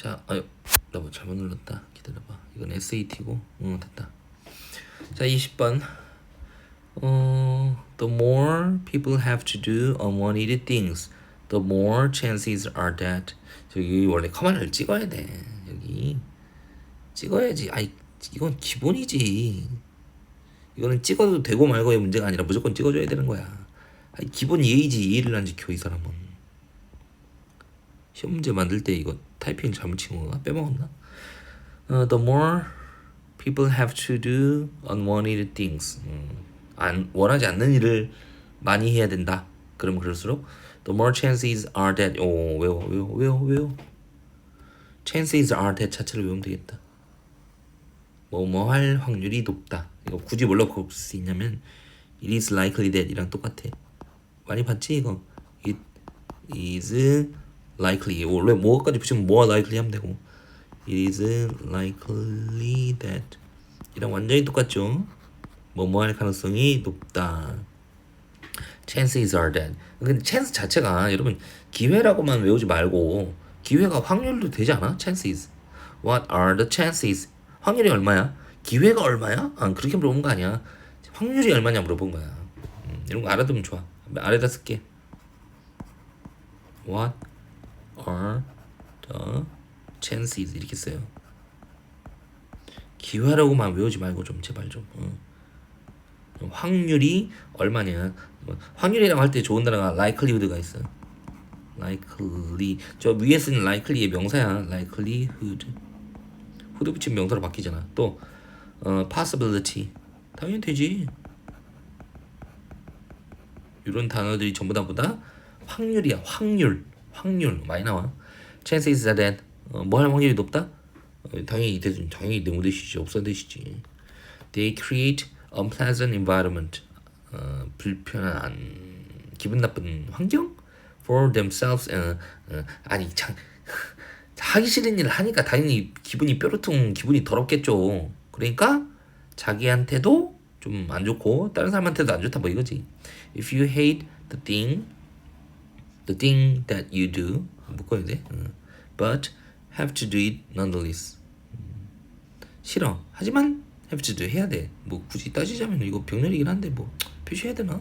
자, 아유, 나 뭐 잘못 눌렀다. 기다려봐. 이건 SAT고, 응 됐다. 자, 20번. 어, the more people have to do unwanted things, the more chances are that. 저기 원래 커마를 찍어야 돼. 여기 찍어야지. 아이, 이건 기본이지. 이거는 찍어도 되고 말고의 문제가 아니라 무조건 찍어줘야 되는 거야. 아이, 기본 예의지 예의를 안 지켜 이 사람은. 시험 문제 만들 때 이거 타이핑 잘못 친 건가? 빼먹었나? 어, the more people have to do unwanted things. 음, 안 원하지 않는 일을 많이 해야 된다. 그러면 그럴수록 the more chances are that 오 외워 외워 외워 외워 chances are that 자체를 외우면 되겠다. 뭐 뭐 할 확률이 높다. 이거 굳이 뭘로 바꿀 수 있냐면 it is likely that 이랑 똑같아. 많이 봤지 이거. it is likely 원래 뭐까지 붙이면 뭐가 likely 하면 되고 it is likely that 이랑 완전히 똑같죠. 뭐뭐 할 가능성이 높다. chances are that. 근데 chance 자체가 여러분 기회라고만 외우지 말고 기회가 확률도 되지 않아? chances. What are the chances? 확률이 얼마야? 기회가 얼마야? 아 그렇게 물어본 거 아니야. 확률이 얼마냐 물어본 거야. 음, 이런 거 알아두면 좋아. 아래다 쓸게. What are the chances 이렇게 써요. 기회라고만 외우지 말고 좀 제발 좀. 어. 확률이 얼마냐? 뭐, 확률이라고 할 때 좋은 단어가 likelihood가 있어. likely 저 위에 쓰는 likely의 명사야. likelihood. 후드 붙이면 명사로 바뀌잖아. 또 어, possibility 당연히 되지. 이런 단어들이 전부 다 보다 확률이야. 확률, 확률 많이 나와. chances are that 어, 뭐할 확률이 높다? 어, 당연히 되지. 당연히 너무 되시지. 없어 되시지. They create unpleasant environment. 어, 불편한 기분 나쁜 환경 for themselves. 어, 어, 아니 참 하기 싫은 일을 하니까 당연히 기분이 뾰루퉁 기분이 더럽겠죠. 그러니까 자기한테도 좀 안 좋고 다른 사람한테도 안 좋다 뭐 이거지. If you hate the thing, the thing that you do 묶어야 돼. 응. But have to do it nonetheless. 음. 싫어. 하지만 have to do 해야 돼. 뭐 굳이 따지자면 이거 병렬이긴 한데 뭐 표시해야 되나?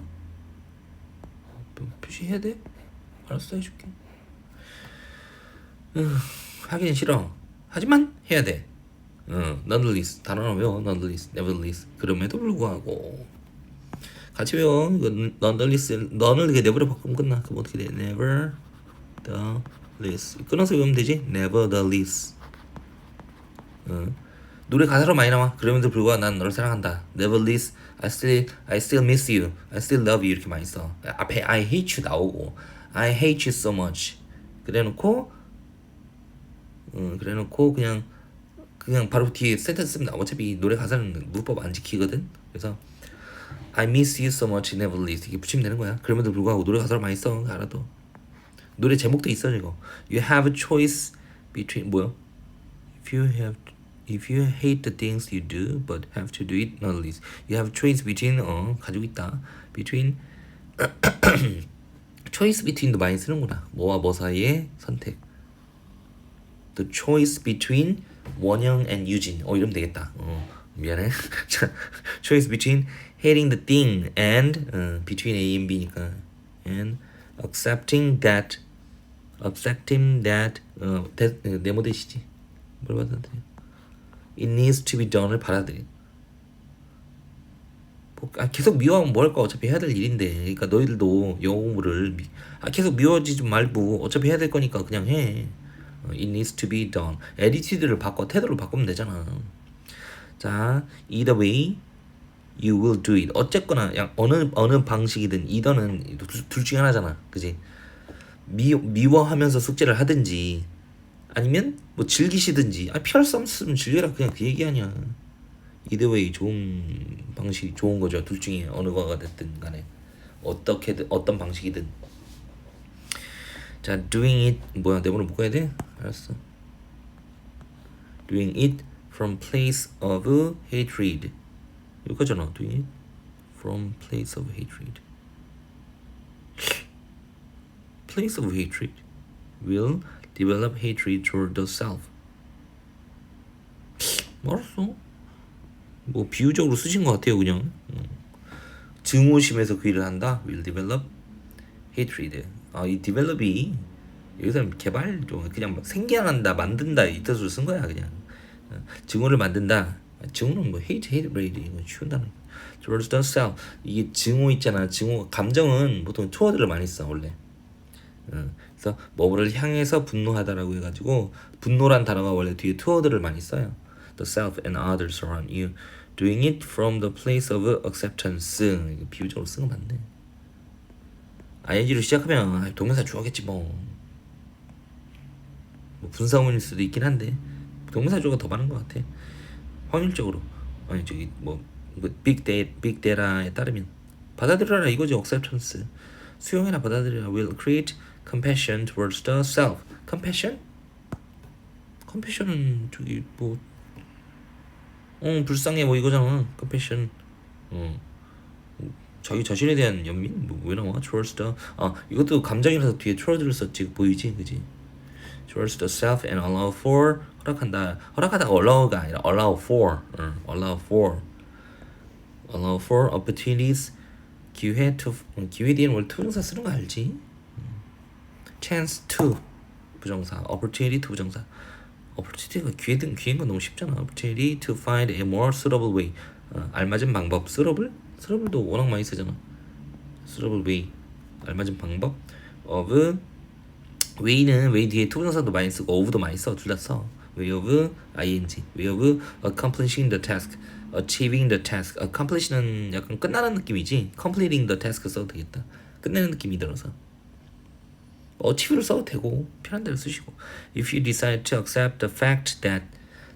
표- 표시해야 돼? 알았어 해줄게. 응, 하기는 싫어. 하지만 해야 돼. 응, nonetheless 단어는 외워. nonetheless, nevertheless. 그럼에도 불구하고 같이 외워. 이거 nonetheless, non을 이렇게 never로 바꾸면 끝나. 그럼 어떻게 돼? never the least. 끊어서 외우면 되지. never the least. 응. 노래 가사로 많이 나와. 그럼에도 불구하고 난 너를 사랑한다. Nevertheless, I still, I still miss you. I still love you 이렇게 많이 써. 앞에 I hate you 나오고 I hate you so much. 그래놓고, 음, 그래놓고 그냥 그냥 바로 뒤에 센텐스 쓰면 나. 어차피 노래 가사는 문법 안 지키거든. 그래서 I miss you so much, nevertheless 이게 붙이면 되는 거야. 그럼에도 불구하고 노래 가사를 많이 써. 알아도. 노래 제목도 있어 이거. You have a choice between 뭐야? If you have if you hate the things you do but have to do it nonetheless, you have choice between 어 가지고 있다. between choice between도 많이 쓰는구나. 뭐와 뭐 사이의 선택. The choice between 원영 and 유진. 어 이러면 되겠다. 어 미안해. 자, choice between hating the thing and 어, between A and B니까 and accepting that accepting that 어 대, 네모 대시지. 뭘 받아들여? It needs to be done을 받아들여. 뭐, 아, 계속 미워하면 뭐 할까 어차피 해야 될 일인데 그러니까 너희들도 영어 공부를 미, 아, 계속 미워지지 말고 어차피 해야 될 거니까 그냥 해 어, It needs to be done attitude를 바꿔 태도를 바꾸면 되잖아 자 either way you will do it. 어쨌거나 양 어느 어느 방식이든 either는 둘, 둘 중에 하나잖아. 그지? 미, 미워하면서 숙제를 하든지 아니면 뭐 즐기시든지. 아 피할 수 없으면 즐겨라. 그냥 그 얘기 아니야. 이대웨이 좋은 방식이 좋은 거죠. 둘 중에 어느 거가 됐든 간에. 어떻게든 어떤 방식이든. 자 doing it. 뭐야 내번호 묶어야 돼? 알았어. doing it from place of hatred 여기까지잖아. it from place of hatred place of hatred will develop hatred toward the self. 알았어. 뭐 비유적으로 쓰신 것 같아요, 그냥. 음. 증오심에서 그 일을 한다. will develop hatred. 아, 이 develop이 여기서 개발 좀 그냥 막 생겨난다, 만든다 이 뜻으로 쓴 거야, 그냥. 어, 증오를 만든다. 증오는 뭐 hate, hate, rate 이거 쉬운 단어. towards the self. 이게 증오 있잖아. 증오 감정은 보통 초어들을 많이 써 원래. 어, 그래서 뭐를 향해서 분노하다라고 해가지고 분노란 단어가 원래 뒤에 투어들을 많이 써요. The self and others around you doing it from the place of acceptance. 이거 비유적으로 쓰는 거 맞네. ing로 시작하면 동명사 주어겠지 뭐. 뭐 분사문일 수도 있긴 한데 동명사 주어가 더 많은 것 같아. 확률적으로 아니 저기 뭐 빅데 빅데라에 따르면 받아들여라 이거지 acceptance. 수용해라 받아들여라 will create compassion towards the self. compassion? compassion은 저기 뭐 어, 불쌍해 뭐 이거잖아. compassion. 어. 자기 자신에 대한 연민 뭐왜 나와? towards the 아 이것도 감정이라서 뒤에 towards를 썼지 보이지 그지? Towards the self and allow for 허락한다 허락하다가 allow가 아니라 allow for 응, allow for allow for opportunities 기회 to 음, 기회 뒤에는 원래 투정사 쓰는 거 알지? 음. chance to 부정사 opportunity to 부정사 opportunity가 기회 등 기회인 건 너무 쉽잖아 opportunity to find a more suitable way 어, 알맞은 방법 suitable suitable도 워낙 많이 쓰잖아 suitable way 알맞은 방법 of way는 way 뒤에 투부정사도 많이 쓰고 of도 많이 써 둘 다 써 way of ing way of accomplishing the task achieving the task accomplish는 약간 끝나는 느낌이지 completing the task 써도 되겠다 끝내는 느낌이 들어서 achieve를 써도 되고 편한 대로 쓰시고 if you decide to accept the fact that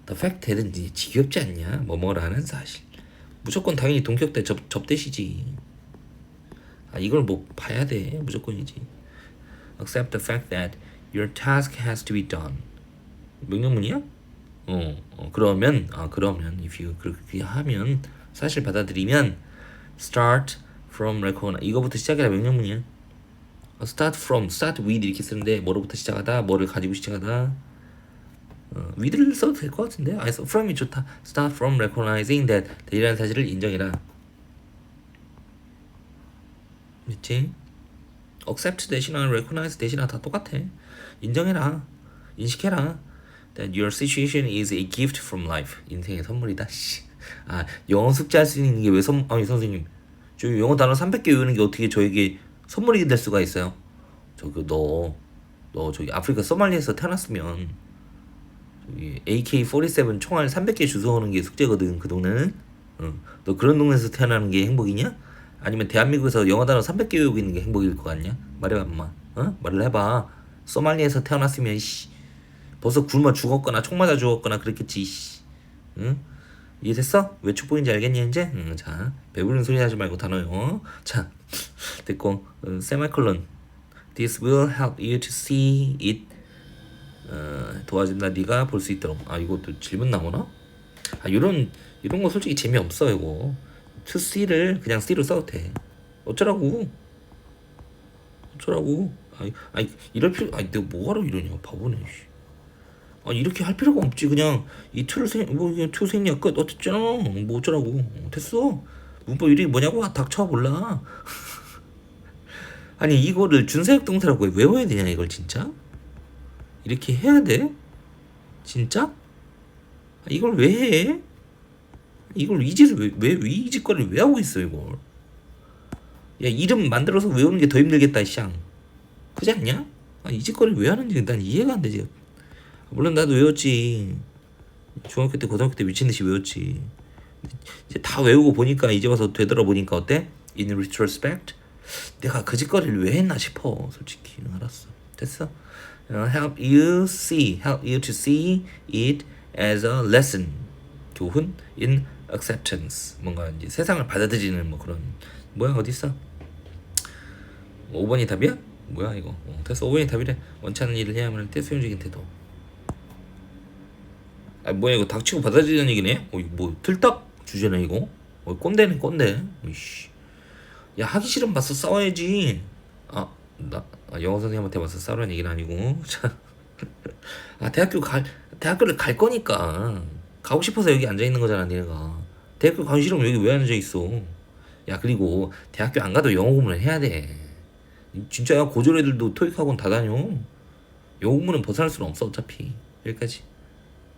the fact that은 지겹지 않냐 뭐뭐라는 사실 무조건 당연히 동격대 접, 접대시지 아 이걸 뭐 봐야 돼 무조건이지 accept the fact that your task has to be done 명령문이야? 어, 어 그러면 아 그러면 if you 그렇게 하면 사실 받아들이면 start from recognize 이거부터 시작이라 명령문이야 어, start from start with 이렇게 쓰는데 뭐로부터 시작하다 뭐를 가지고 시작하다 어, with를 써도 될 것 같은데 아 from이 좋다 start from recognizing that that이라는 사실을 인정해라 그치? Accept 대신이나 recognize 대신이나 다 똑같아. 인정해라. 인식해라. That your situation is a gift from life. 인생의 선물이다 씨. 아 영어 숙제할 수 있는 게 왜 선.. 아니 선생님. 저 영어 단어 300개 외우는 게 어떻게 저에게 선물이 될 수가 있어요? 저기 너 너 저기 아프리카 소말리에서 태어났으면 저기 AK-47 총알 300개 주워오는 게 숙제거든 그 동네는. 응. 너 그런 동네에서 태어나는 게 행복이냐? 아니면 대한민국에서 영어 단어 300개 외우고 있는 게 행복일 것 같냐? 말해봐 엄마 어? 말을 해봐 소말리에서 태어났으면 씨 벌써 굶어 죽었거나 총 맞아 죽었거나 그랬겠지 씨. 응? 이해됐어? 왜 축복인지 알겠니 이제? 응, 자 배부른 소리 하지 말고 단어요 자 됐고 어, 세마콜론 This will help you to see it 어, 도와준다 네가 볼 수 있도록 아 이것도 질문 나오나? 아 이런 이런 거 솔직히 재미없어 이거 to see를 그냥 see로 써도 돼. 어쩌라고? 어쩌라고? 아니, 아니 이럴 필요 아니 내가 뭐하러 이러냐 바보네 씨. 아 이렇게 할 필요가 없지. 그냥 이 to를 생뭐 이게 to 생략 끝. 어쨌잖아 뭐 어쩌라고. 어, 됐어. 문법 이름이 뭐냐고? 아, 닥쳐 몰라. 아니 이거를 준사역 동사라고 외워야 되냐 이걸 진짜? 이렇게 해야 돼? 진짜? 아, 이걸 왜 해? 이걸 이짓을 왜, 왜 이 짓거리를 왜 하고 있어 이걸? 야 이름 만들어서 외우는 게 더 힘들겠다 샹. 그지 않냐? 아, 이 짓거리를 왜 하는지 난 이해가 안 되지 물론 나도 외웠지. 중학교 때 고등학교 때 미친듯이 외웠지. 이제 다 외우고 보니까 이제 와서 되돌아보니까 어때? In retrospect? 내가 그 짓거리를 왜 했나 싶어 솔직히. 알았어. 됐어. 어, help you see. Help you to see it as a lesson. 교훈 in acceptance 뭔가 이제 세상을 받아들이는 뭐 그런 뭐야 어디 있어? 5번이 답이야? 뭐야 이거? 어, 됐어 5번이 답이래. 원치 않는 일을 해야만 할때 수용적인 태도. 아 뭐야 이거 닥치고 받아들이는 얘기네? 어, 뭐 틀딱 주제네 이거. 어, 꼰대네 꼰대. 이씨. 야 하기 싫으면 봐서 싸워야지. 아나 아, 영어 선생님한테 와서 싸우라는 얘기는 아니고. 자. 아 대학교 갈 대학교를 갈 거니까. 가고 싶어서 여기 앉아 있는 거잖아 니네가 대학교 가기 싫으면 여기 왜 앉아 있어? 야 그리고 대학교 안 가도 영어 공부는 해야 돼. 진짜 야 고졸 애들도 토익 학원 다 다녀. 영어 공부는 벗어날 수는 없어 어차피. 여기까지